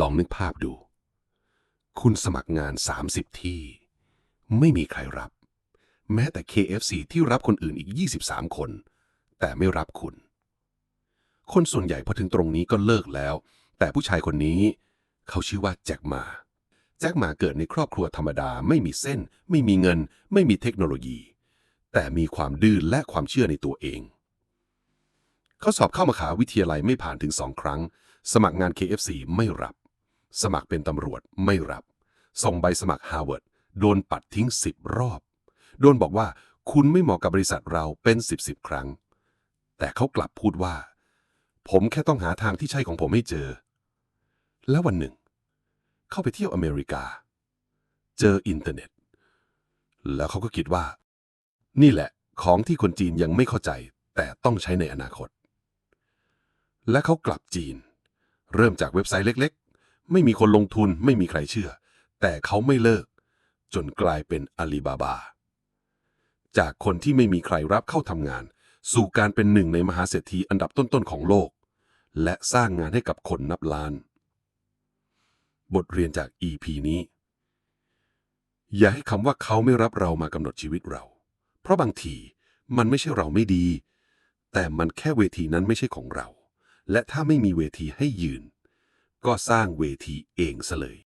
ลองนึกภาพดู คุณสมัครงาน 30 ที่ ไม่มีใครรับ แม้แต่ KFC ที่รับคนอื่นอีก 23 คน แต่ไม่รับคุณ คนส่วนใหญ่พอถึงตรงนี้ก็เลิกแล้ว แต่ผู้ชายคนนี้ เขาชื่อว่าแจ็คมา แจ็คมาเกิดในครอบครัวธรรมดาไม่มีเส้น ไม่มีเงิน ไม่มีเทคโนโลยี แต่มีความดื้อและความเชื่อในตัวเองเขาสอบเข้ามหาวิทยาลัยไม่ผ่านถึงสองครั้ง สมัครงาน KFC ไม่รับ สมัครเป็นตำรวจไม่รับ ส่งใบสมัครฮาร์วาร์ดโดนปัดทิ้งสิบรอบ โดนบอกว่าคุณไม่เหมาะกับบริษัทเราเป็นสิบสิบครั้ง แต่เขากลับพูดว่า ผมแค่ต้องหาทางที่ใช่ของผมให้เจอ แล้ววันหนึ่ง เข้าไปเที่ยวอเมริกา เจออินเทอร์เน็ต แล้วเขาก็คิดว่า นี่แหละของที่คนจีนยังไม่เข้าใจ แต่ต้องใช้ในอนาคต และเขากลับจีน เริ่มจากเว็บไซต์เล็ก ไม่มีคนลงทุนไม่มีใครเชื่อ แต่เขาไม่เลิก จนกลายเป็นอาลีบาบา จากคนที่ไม่มีใครรับเข้าทำงาน สู่การเป็นหนึ่งในมหาเศรษฐีอันดับต้นๆของโลก และสร้างงานให้กับคนนับล้าน บทเรียนจาก EP นี้ อย่าให้คำว่าเขาไม่รับเรามากำหนดชีวิตเรา เพราะบางทีมันไม่ใช่เราไม่ดี แต่มันแค่เวทีนั้นไม่ใช่ของเรา และถ้าไม่มีเวทีให้ยืน ก็สร้างเวทีเองซะเลย